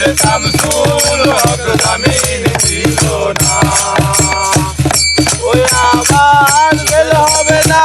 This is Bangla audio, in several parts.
দেশের শামসুল হক হবে না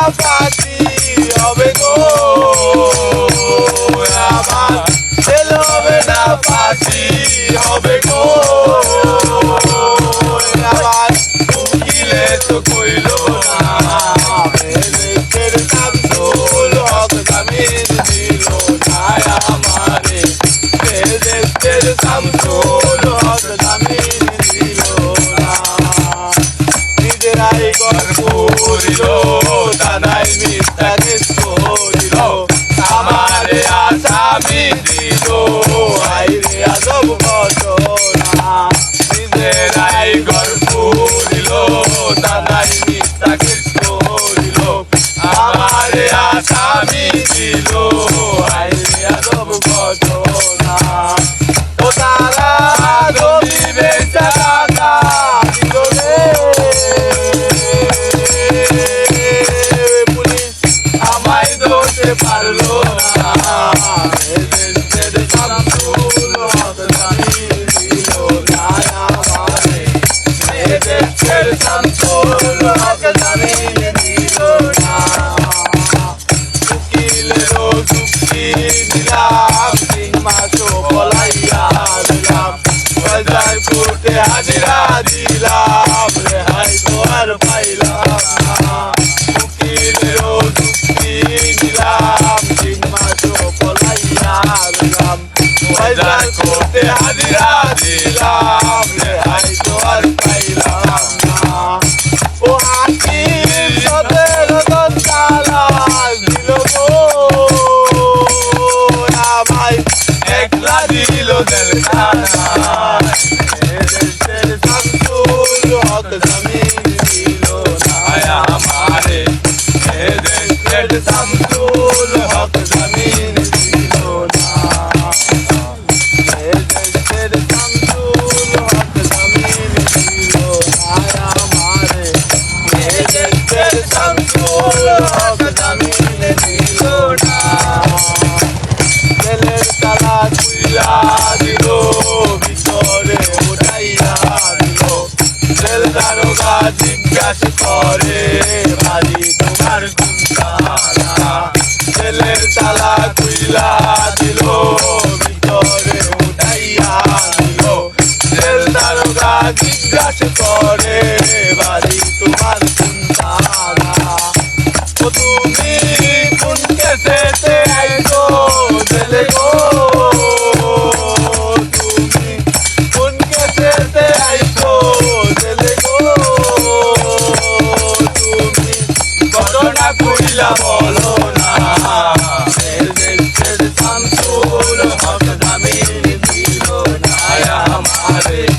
Hello. বাজার কোর্টে হাজিরা দিলাম রেহাই তো আর পাইলাম না ও হাকিম সতেরো জন তালাক দিল গো আমায় একলা দিল জেলখানা হক জমিন দিল না জেলের তালা খুইলা দিল ভিতরে উঠাইয়া দিল জেল দারোগা জিজ্ঞাসা করে বাড়ি তোমার কুন্তালা জেলের তালা খুইলা দিল ভিতরে উঠাইয়া দিল জেল দারোগা জিজ্ঞাসা করে বাড়ি তোমার Hare